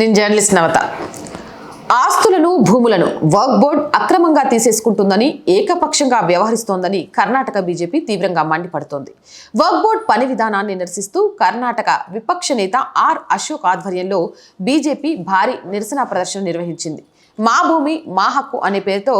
నేను జర్నలిస్ట్ నవత. ఆస్తులను భూములను వర్క్ బోర్డ్ అక్రమంగా తీసేసుకుంటుందని ఏకపక్షంగా వ్యవహరిస్తోందని కర్ణాటక బీజేపీ తీవ్రంగా మండిపడుతోంది. వర్క్ బోర్డ్ పని విధానాన్ని నిరసిస్తూ కర్ణాటక విపక్ష నేత ఆర్ అశోక్ ఆధ్వర్యంలో బీజేపీ భారీ నిరసన ప్రదర్శన నిర్వహించింది. మా భూమి మా హక్కు అనే పేరుతో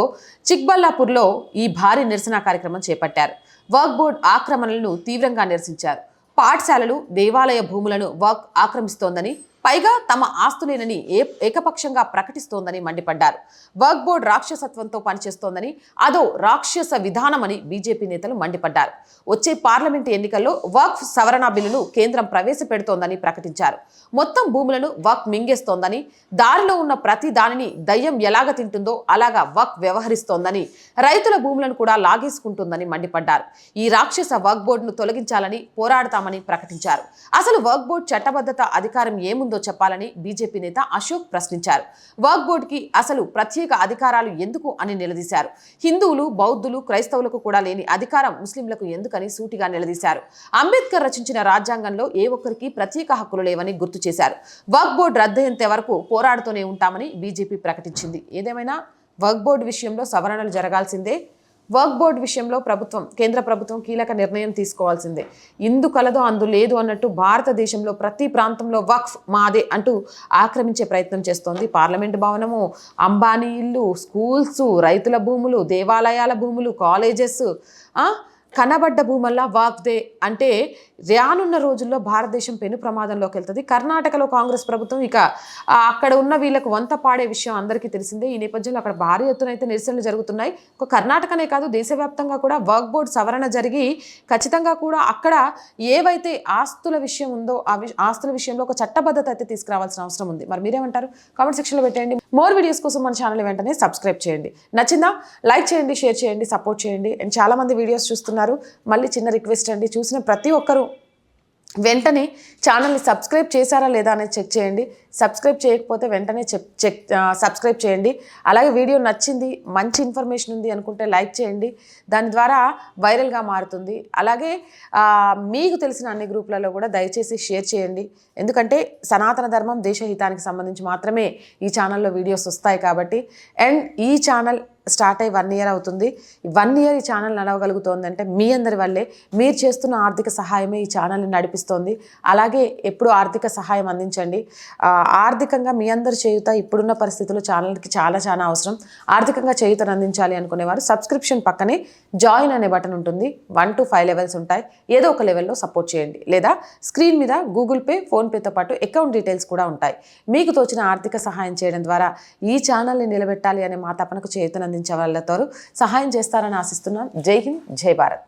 చిక్బల్లాపూర్లో ఈ భారీ నిరసన కార్యక్రమం చేపట్టారు. వర్క్ బోర్డ్ ఆక్రమణలను తీవ్రంగా నిరసించారు. పాఠశాలలు దేవాలయ భూములను వర్క్ ఆక్రమిస్తోందని పైగా తమ ఆస్తులేనని ఏ ఏకపక్షంగా ప్రకటిస్తోందని మండిపడ్డారు. వర్క్ బోర్డు రాక్షసత్వంతో పనిచేస్తోందని అదో రాక్షస విధానమని బీజేపీ నేతలు మండిపడ్డారు. వచ్చే పార్లమెంటు ఎన్నికల్లో వర్క్ సవరణ బిల్లును కేంద్రం ప్రవేశపెడుతోందని ప్రకటించారు. మొత్తం భూములను వర్క్ మింగేస్తోందని దారిలో ఉన్న ప్రతి దానిని దయ్యం ఎలాగ తింటుందో అలాగా వర్క్ వ్యవహరిస్తోందని రైతుల భూములను కూడా లాగేసుకుంటుందని మండిపడ్డారు. ఈ రాక్షస వర్క్ బోర్డును తొలగించాలని పోరాడతామని ప్రకటించారు. అసలు వర్క్ బోర్డు చట్టబద్ధత అధికారం ఏముందో చెప్పాలని బీజేపీ నేత అశోక్ ప్రశ్నించారు. వర్క్ బోర్డుకి అసలు ప్రత్యేక అధికారాలు ఎందుకు అని నిలదీశారు. హిందువులు బౌద్ధులు క్రైస్తవులకు కూడా లేని అధికారం ముస్లింలకు ఎందుకని సూటిగా నిలదీశారు. అంబేద్కర్ రచించిన రాజ్యాంగంలో ఏ ఒక్కరికి ప్రత్యేక హక్కులు లేవని గుర్తు చేశారు. వర్క్ బోర్డు రద్దయ్యేంత వరకు పోరాడుతూనే ఉంటామని బీజేపీ ప్రకటించింది. ఏదేమైనా? వర్క్ బోర్డు విషయంలో సవరణలు జరగాల్సిందే. వర్క్ బోర్డు విషయంలో ప్రభుత్వం కేంద్ర ప్రభుత్వం కీలక నిర్ణయం తీసుకోవాల్సిందే. ఇందు కలదో అందు లేదు అన్నట్టు భారతదేశంలో ప్రతి ప్రాంతంలో వక్ఫ్ మాదే అంటూ ఆక్రమించే ప్రయత్నం చేస్తోంది పార్లమెంటు భవనము. అంబానీ ఇల్లు స్కూల్స్ రైతుల భూములు దేవాలయాల భూములు కాలేజెస్ కనబడ్డ భూమల్లా వాక్దే అంటే రానున్న రోజుల్లో భారతదేశం పెను ప్రమాదంలోకి వెళ్తుంది. కర్ణాటకలో కాంగ్రెస్ ప్రభుత్వం ఇక అక్కడ ఉన్న వీళ్ళకు వంత పాడే విషయం అందరికీ తెలిసిందే. ఈ నేపథ్యంలో అక్కడ భారీ ఎత్తున అయితే నిరసనలు జరుగుతున్నాయి. ఒక కర్ణాటకనే కాదు దేశవ్యాప్తంగా కూడా వర్క్ బోర్డ్ సవరణ జరిగి ఖచ్చితంగా కూడా అక్కడ ఏవైతే ఆస్తుల విషయం ఉందో ఆ ఆస్తుల విషయంలో ఒక చట్టబద్ధత అయితే తీసుకురావాల్సిన అవసరం ఉంది. మరి మీరేమంటారు? కామెంట్ సెక్షన్లో పెట్టండి మోర్ వీడియోస్ కోసం మన ఛానల్ వెంటనే సబ్స్క్రైబ్ చేయండి. నచ్చిందా? లైక్ చేయండి షేర్ చేయండి సపోర్ట్ చేయండి. అండ్ చాలా మంది వీడియోస్ చూస్తున్నారు. మళ్ళీ చిన్న రిక్వెస్ట్ అండి చూసిన ప్రతి ఒక్కరూ వెంటనే ఛానల్ని సబ్స్క్రైబ్ చేశారా లేదా అనేది చెక్ చేయండి. సబ్స్క్రైబ్ చేయకపోతే వెంటనే చెక్ చెక్ సబ్స్క్రైబ్ చేయండి. అలాగే వీడియో నచ్చింది మంచి ఇన్ఫర్మేషన్ ఉంది అనుకుంటే లైక్ చేయండి. దాని ద్వారా వైరల్గా మారుతుంది. అలాగే మీకు తెలిసిన అన్ని గ్రూపులలో కూడా దయచేసి షేర్ చేయండి. ఎందుకంటే సనాతన ధర్మం దేశహితానికి సంబంధించి మాత్రమే ఈ ఛానల్లో వీడియోస్ వస్తాయి కాబట్టి. అండ్ ఈ ఛానల్ స్టార్ట్ అయ్యి వన్ ఇయర్ అవుతుంది. వన్ ఇయర్ ఈ ఛానల్ నడవగలుగుతోంది అంటే మీ అందరి వల్లే. మీరు చేస్తున్న ఆర్థిక సహాయమే ఈ ఛానల్ని నడిపిస్తోంది. అలాగే ఎప్పుడు ఆర్థిక సహాయం అందించండి. ఆర్థికంగా మీ అందరి చేయుత ఇప్పుడున్న పరిస్థితుల్లో ఛానల్కి చాలా చాలా అవసరం. ఆర్థికంగా చేయుతను అందించాలి అనుకునేవారు సబ్స్క్రిప్షన్ పక్కనే జాయిన్ అనే బటన్ ఉంటుంది. వన్ టు ఫైవ్ లెవెల్స్ ఉంటాయి. ఏదో ఒక లెవెల్లో సపోర్ట్ చేయండి. లేదా స్క్రీన్ మీద గూగుల్ పే ఫోన్పేతో పాటు అకౌంట్ డీటెయిల్స్ కూడా ఉంటాయి. మీకు తోచిన ఆర్థిక సహాయం చేయడం ద్వారా ఈ ఛానల్ని నిలబెట్టాలి అనే మా తపనకు చేయుతను అందించే వాళ్ళతో సహాయం చేస్తారని ఆశిస్తున్నాం. జై హింద్ జై భారత్.